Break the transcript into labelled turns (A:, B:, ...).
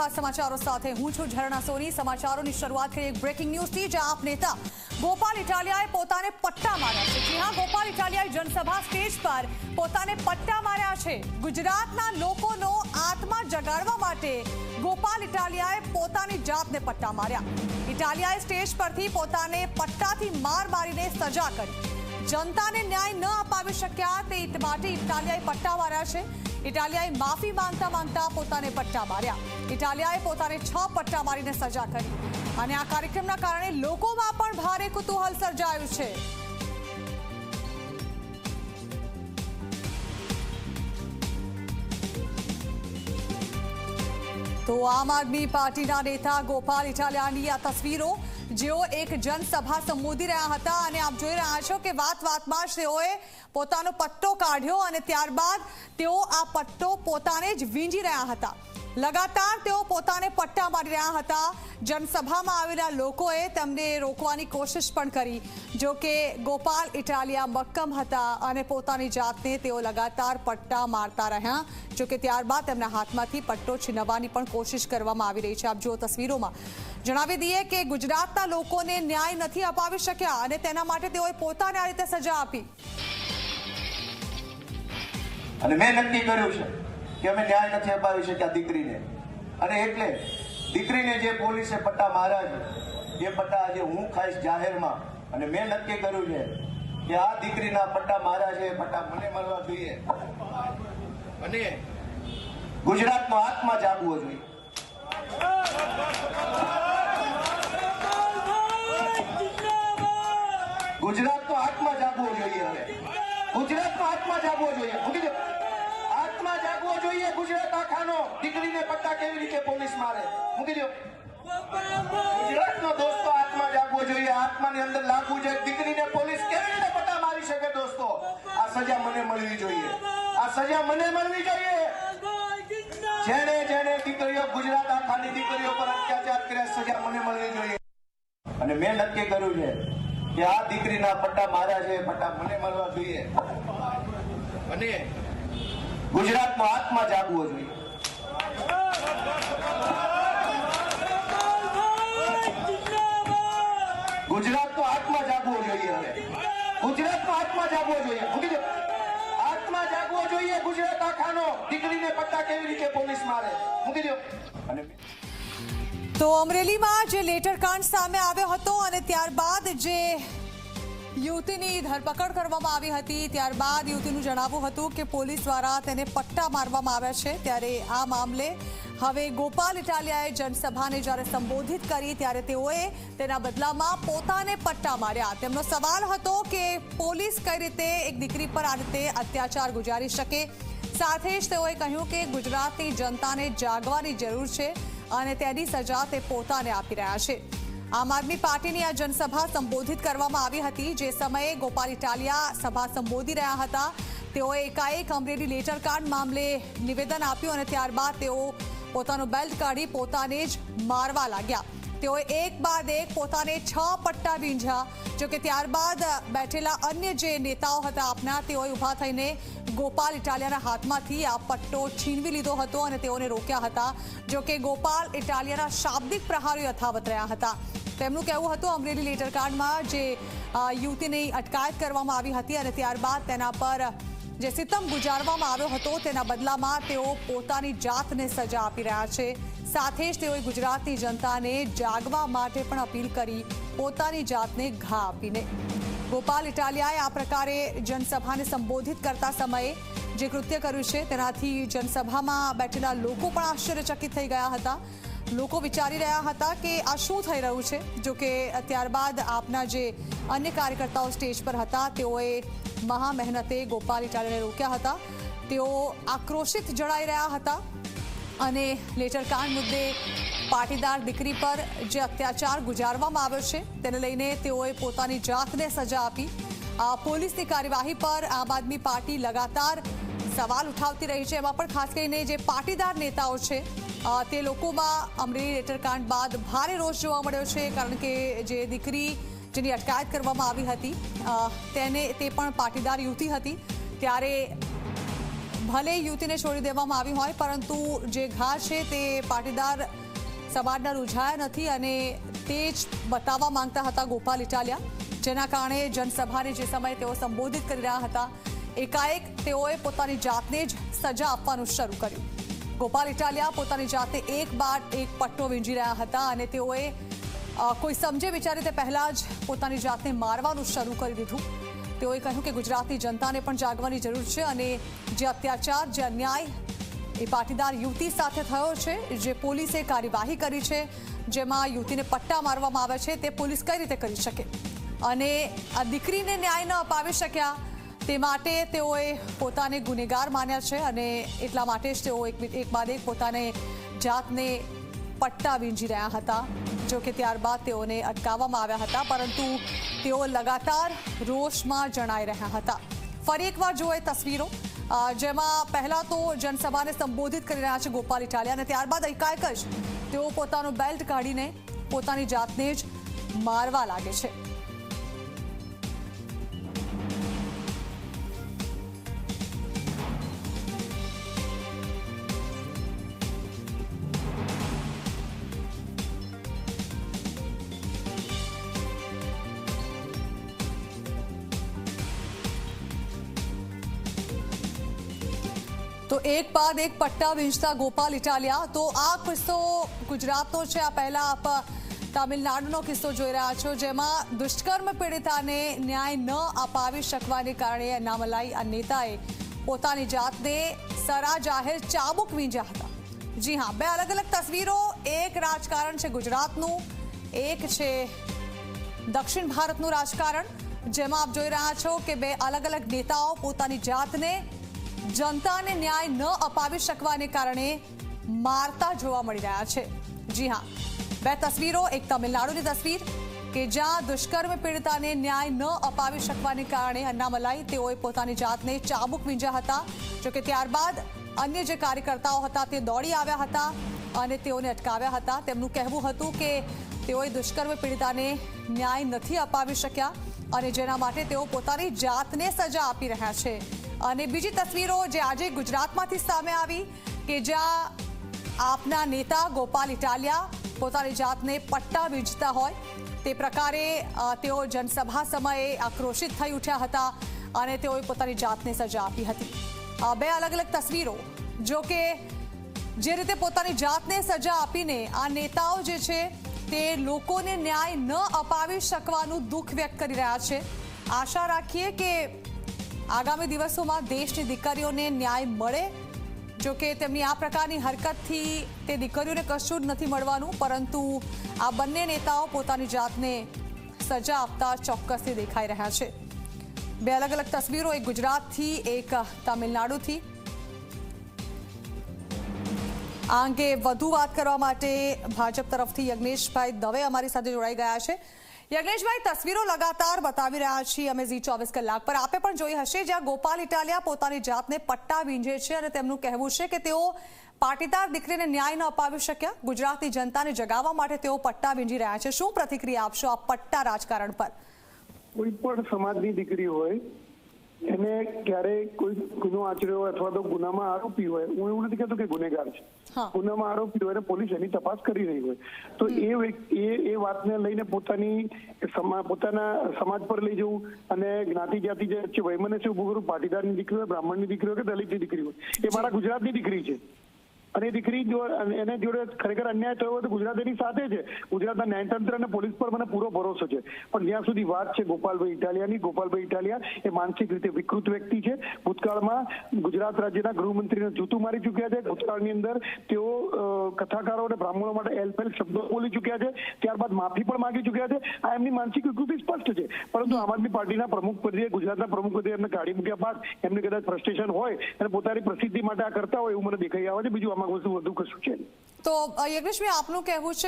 A: ખાસ સમાચારો સાથે હું છું ઝરણા સોની. સમાચારોની શરૂઆત એક બ્રેકિંગ ન્યૂઝથી જ્યાં આપ નેતા ગોપાલ ઇટાલિયાએ પોતાને પટ્ટા માર્યા છે. જી હા, ગોપાલ ઇટાલિયાએ જનસભા સ્ટેજ પર પોતાને પટ્ટા માર્યા છે. ગુજરાતના લોકોનો આત્મા જગાડવા માટે ગોપાલ ઇટાલિયાએ પોતાની જાતને પટ્ટા માર્યા. ઇટાલિયાએ સ્ટેજ પરથી પોતાને પટ્ટાથી માર મારીને સજા કરી. જનતાને ન્યાય ન અપાવી શક્યા તે માટે ઇટાલિયાએ પટ્ટા માર્યા છે. ઇટાલિયાએ માફી માંગતા માંગતા પોતાને પટ્ટા માર્યા. ઇટાલિયાએ પોતાને છ પટ્ટા મારીને સજા કરી. અને આ કાર્યક્રમના કારણે લોકોમાં પણ ભારે કુતૂહલ સર્જાયું છે. તો આમ આદમી પાર્ટીના નેતા ગોપાલ ઇટાલિયાની આ તસવીરો જેઓ એક જનસભા સંબોધી રહ્યા હતા અને આપ જોઈ રહ્યા છો કે વાત વાતમાં જ તેઓએ પોતાનો પટ્ટો કાઢ્યો અને ત્યારબાદ તેઓ આ પટ્ટો પોતાને જ વીંજી રહ્યા હતા. લગાતાર તેઓ પોતાને પટ્ટા મારી રહ્યા હતા. જનસભામાં આવેલા લોકોએ તેમને રોકવાની કોશિશ પણ કરી. જો કે ગોપાલ ઇટાલિયા મક્કમ હતા અને પોતાની જાતને તેઓ લગાતાર પટ્ટા મારતા રહ્યા. જો કે ત્યારબાદ તેમના હાથમાંથી પટ્ટો છીનવવાની પણ કોશિશ કરવામાં આવી રહી છે. આપ જુઓ તસવીરોમાં. જણાવી દઈએ કે ગુજરાતના લોકોને ન્યાય નથી અપાવી શક્યા અને તેના માટે તેઓએ પોતાને આ રીતે સજા આપી.
B: અને મેં નક્કી કર્યું છે કે અમે ન્યાય નથી અપાવી શક્યા દીકરીને. અને એટલે દીકરીને જે પોલીસે પટ્ટા છે, એ પટ્ટા આજે હું ખાઈશ જાહેરમાં. અને મેં નક્કી કર્યું છે કે આ દીકરીના પટ્ટા એ પટ્ટા મને મળવા જોઈએ. અને ગુજરાતનો આત્મા જાગવો જોઈએ. ગુજરાતનો આત્મા જાગવો જોઈએ હવે. ગુજરાતનો આત્મા જાગવો જોઈએ. જાગવો જોઈએ ગુજરાત આખાનો. દીકરીને પટ્ટા કેવી રીતે પોલીસ મારે? મૂકી દો. ગુજરાતનો દોસ્તો આત્મા જાગવો જોઈએ. આત્માની અંદર લાગવું જોઈએ દીકરીને પોલીસ કેવી રીતે પટ્ટા મારી શકે દોસ્તો? આ સજા મને મળવી જોઈએ. આ સજા મને મળવી જોઈએ. જેને જેને દીકરીઓ ગુજરાત આખાની દીકરીઓ પર અત્યાચાર કર્યા, સજા મને મળવી જોઈએ. અને મેં નક્કી કર્યું છે કે આ દીકરીના પટ્ટા માર્યા છે. પટ્ટા મને મળવા જોઈએ. અને ગુજરાતનો આત્મા જાગવો જોઈએ. ગુજરાતનો આત્મા જાગવો જોઈએ હવે. ગુજરાતનો આત્મા જાગવો જોઈએ. આત્મા જાગવો જોઈએ ગુજરાત આખાનો. દીકરીને પટ્ટા કેવી રીતે પોલીસ મારે? મૂકી દો અને
A: તો અમરેલીમાં જે લેટરકાંડ સામે આવ્યો હતો અને ત્યારબાદ જે યુવતીની ધરપકડ કરવામાં આવી હતી. ત્યારબાદ યુવતીનું જણાવવું હતું કે પોલીસ દ્વારા તેને પટ્ટા મારવામાં આવ્યા છે. ત્યારે આ મામલે હવે ગોપાલ ઇટાલિયાએ જનસભાને જ્યારે સંબોધિત કરી ત્યારે તેઓએ તેના બદલામાં પોતાને પટ્ટા માર્યા. તેમનો સવાલ હતો કે પોલીસ કઈ રીતે એક દીકરી પર આ રીતે અત્યાચાર ગુજારી શકે? સાથે જ તેઓએ કહ્યું કે ગુજરાતની જનતાને જાગવાની જરૂર છે અને તેની સજા તે પોતાને આપી રહ્યા છે. આમ આદમી પાર્ટીની આ જનસભા સંબોધિત કરવામાં આવી હતી. જે સમયે ગોપાલ ઇટાલિયા સભા સંબોધી રહ્યા હતા. તેઓએ એકાએક અમરેલી કાર્ડ મામલે નિવેદન આપ્યું અને ત્યારબાદ તેઓ પોતાનો બેલ્ટ કાઢી પોતાને જ મારવા લાગ્યા. તેઓએ એક બાદ એક પોતાને છ પટ્ટા વીંઝ્યા જોકે ત્યારબાદ બેઠેલા અન્ય જે નેતાઓ હતા આપના, તેઓએ ઊભા થઈને ગોપાલ ઇટાલિયાના હાથમાંથી આ પટ્ટો છીનવી લીધો હતો અને તેઓને રોક્યા હતા. જોકે ગોપાલ ઇટાલિયાના શાબ્દિક પ્રહારો યથાવત રહ્યા હતા. તેમનું કહેવું હતું, અમરેલી લેટરકાંડમાં જે યુવતીની અટકાયત કરવામાં આવી હતી અને ત્યારબાદ તેના પર જે સિતમ ગુજારવામાં આવ્યો હતો, તેના બદલામાં તેઓ પોતાની જાતને સજા આપી રહ્યા છે. સાથે જ તેઓએ ગુજરાતની જનતાને જાગવા માટે પણ અપીલ કરી પોતાની જાતને ઘા આપીને. ગોપાલ ઇટાલિયાએ આ પ્રકારે જનસભાને સંબોધિત કરતા સમયે જે કૃત્ય કર્યું છે તેનાથી જનસભામાં બેઠેલા લોકો પણ આશ્ચર્યચકિત થઈ ગયા હતા. લોકો વિચારી રહ્યા હતા કે આ શું થઈ રહ્યું છે? જો કે ત્યારબાદ આપના જે અન્ય કાર્યકર્તાઓ સ્ટેજ પર હતા, તેઓએ મહા મહેનતે ગોપાલ ઇટાલિયાને રોક્યા હતા. તેઓ આક્રોશિત જણાઈ રહ્યા હતા. અને લેટરકાંડ મુદ્દે પાટીદાર દીકરી પર જે અત્યાચાર ગુજારવામાં આવ્યો છે, તેને લઈને તેઓએ પોતાની જાતને સજા આપી. પોલીસની કાર્યવાહી પર આમ આદમી પાર્ટી લગાતાર સવાલ ઉઠાવતી રહી છે. એમાં પણ ખાસ કરીને જે પાટીદાર નેતાઓ છે તે લોકોમાં અમરેલી લેટરકાંડ બાદ ભારે રોષ જોવા મળ્યો છે, કારણ કે જે દીકરી જેની અટકાયત કરવામાં આવી હતી તેને, તે પણ પાટીદાર યુવતી હતી. ત્યારે ભલે યુવતીને છોડી દેવામાં આવી હોય, પરંતુ જે ઘા છે તે પાટીદાર સમાજના રૂઝાયા નથી અને તે જ બતાવવા માંગતા હતા ગોપાલ ઇટાલિયા, જેના કારણે જનસભાને જે સમયે તેઓ સંબોધિત કરી રહ્યા હતા, એકાએક તેઓએ પોતાની જાતને જ સજા આપવાનું શરૂ કર્યું. ગોપાલ ઇટાલિયા પોતાની જાતે એક બાદ એક પટ્ટો વીંજી રહ્યા હતા અને તેઓએ કોઈ સમજે વિચારે તે પહેલાં જ પોતાની જાતને મારવાનું શરૂ કરી દીધું. તેઓએ કહ્યું કે ગુજરાતની જનતાને પણ જાગવાની જરૂર છે અને જે અત્યાચાર, જે અન્યાય એ પાટીદાર યુવતી સાથે થયો છે, જે પોલીસે કાર્યવાહી કરી છે, જેમાં યુવતીને પટ્ટા મારવામાં આવે છે, તે પોલીસ કઈ રીતે કરી શકે? અને આ દીકરીને ન્યાય ન અપાવી શક્યા, તે માટે તેઓએ પોતાને ગુનેગાર માન્યા છે અને એટલા માટે જ તેઓ એક બાદ એક પોતાને જાતને પટ્ટા વીંજી રહ્યા હતા, જો કે ત્યારબાદ તેઓને અટકાવવામાં આવ્યા હતા, પરંતુ તેઓ લગાતાર રોષમાં જણાઈ રહ્યા હતા. ફરી એકવાર જોઈએ તસવીરો. જેમાં પહેલા તો જનસભાને સંબોધિત કરી રહ્યા છે ગોપાલ ઇટાલિયા અને ત્યારબાદ એકાએક જ તેઓ પોતાનો બેલ્ટ કાઢીને પોતાની જાતને જ મારવા લાગે છે. તો એક બાદ એક પટ્ટા વીંચતા ગોપાલ ઇટાલિયા. તો આ કિસ્સો ગુજરાતનો છે. આ પહેલા આપ તામિલનાડુનો કિસ્સો જોઈ રહ્યા છો, જેમાં દુષ્કર્મ પીડિતાને ન્યાય ન અપાવી શકવાને કારણે અનામલાઈ આ નેતાએ પોતાની જાતને સરા જાહેર ચાબુક વીંજ્યા હતા. જી હા, બે અલગ અલગ તસવીરો. એક રાજકારણ છે ગુજરાતનું, એક છે દક્ષિણ ભારતનું રાજકારણ, જેમાં આપ જોઈ રહ્યા છો કે બે અલગ અલગ નેતાઓ પોતાની જાતને જનતાને ન્યાય ન અપાવી શકવાને કારણે મારતા જોવા મળી રહ્યા છે. જી હા, બે તસવીરો, એક તમિલનાડુની તસવીર કે જ્યાં દુષ્કર્મ પીડિતાને ન્યાય ન અપાવી શકવાને કારણે અન્નામલાઈ તેઓએ પોતાની જાતને ચાબુક વીંજ્યા હતા. જોકે ત્યારબાદ અન્ય જે કાર્યકર્તાઓ હતા તે દોડી આવ્યા હતા અને તેઓને અટકાવ્યા હતા. તેમનું કહેવું હતું કે તેઓએ દુષ્કર્મ પીડિતાને ન્યાય નથી અપાવી શક્યા અને જેના માટે તેઓ પોતાની જાતને સજા આપી રહ્યા છે. અને બીજી તસવીરો જે આજે ગુજરાતમાંથી સામે આવી કે જ્યાં આપના નેતા ગોપાલ ઇટાલિયા પોતાની જાતને પટ્ટા વીજતા હોય તે પ્રકારે તેઓ જનસભા સમયે આક્રોશિત થઈ ઉઠ્યા હતા અને તેઓએ પોતાની જાતને સજા આપી હતી. બે અલગ અલગ તસવીરો. જો કે જે રીતે પોતાની જાતને સજા આપીને આ નેતાઓ જે છે તે લોકોને ન્યાય ન અપાવી શકવાનું દુઃખ વ્યક્ત કરી રહ્યા છે. આશા રાખીએ કે આગામી દિવસોમાં દેશની દીકરીઓને ન્યાય મળે? જો કે તેમની આ પ્રકારની હરકતથી તે દીકરીઓને કશું જ નથી મળવાનું, પરંતુ આ બંને નેતાઓ પોતાની જાતને સજા આપતા ચોક્કસથી દેખાઈ રહ્યા છે. બે અલગ અલગ તસવીરો એક ગુજરાતથી, એક તામિલનાડુથી. આ અંગે વધુ વાત કરવા માટે ભાજપ તરફથી યજ્ઞેશભાઈ દવે અમારી સાથે જોડાઈ ગયા છે. યજ્ઞેશભાઈ, તસવીરો લગાતાર બતાવી રહ્યા છીએ. અમે ઝી ચોવીસ કલાક પર આપે પણ જોઈ હશે, જ્યાં ગોપાલ ઇટાલિયા પોતાની જાતને પટ્ટા વીંજે છે અને તેમનું કહેવું છે કે તેઓ પાટીદાર દીકરીને ન્યાય ન અપાવી શક્યા. ગુજરાતની જનતાને જગાવવા માટે તેઓ પટ્ટા વીંજી રહ્યા છે. શું પ્રતિક્રિયા આપશો આ પટ્ટા રાજકારણ પર?
C: કોઈ પણ સમાજની દીકરી હોય એને ક્યારેય કોઈ ગુનો આચર્યો હોય અથવા તો ગુનામાં આરોપી હોય હું એવું નથી કહેતો કે ગુનેગાર છે. ગુનામાં આરોપી હોય અને પોલીસ એની તપાસ કરી રહી હોય. તો એ એ એ વાતને લઈને પોતાની પોતાના સમાજ પર લઈ જવું અને જ્ઞાતિ જાતિ જે વૈમનસ્ય ઉભું કરવું પાટીદારની દીકરી હોય બ્રાહ્મણની દીકરી હોય કે દલિતની દીકરી હોય એ મારા ગુજરાતની દીકરી છે. અને દીકરી એને જોડે ખરેખર અન્યાય થયો હોય તો ગુજરાત એની સાથે છે. ગુજરાતના ન્યાયતંત્ર અને પોલીસ પર મને પૂરો ભરોસો છે. પણ જ્યાં સુધી વાત છે ગોપાલભાઈ ઇટાલિયાની, ગોપાલભાઈ ઇટાલિયા એ માનસિક રીતે વિકૃત વ્યક્તિ છે. ભૂતકાળમાં ગુજરાત રાજ્યના ગૃહમંત્રીને જૂતું મારી ચૂક્યા છે. ભૂતકાળની અંદર તેઓ કથાકારો અને બ્રાહ્મણો માટે એલફેલ શબ્દો બોલી ચૂક્યા છે. ત્યારબાદ માફી પણ માગી ચૂક્યા છે. આ એમની માનસિક વિકૃતિ સ્પષ્ટ છે. પરંતુ આમ આદમી પાર્ટીના પ્રમુખ પદે, ગુજરાતના પ્રમુખ પદે એમને કાઢી મૂક્યા બાદ એમને કદાચ ફ્રસ્ટ્રેશન હોય અને પોતાની પ્રસિદ્ધિ માટે આ કરતા હોય એવું મને દેખાઈ આવે છે. બીજું આમાં વધુ વધુ કશું છે
A: તો યજ્ઞેશભાઈ આપનું કહેવું છે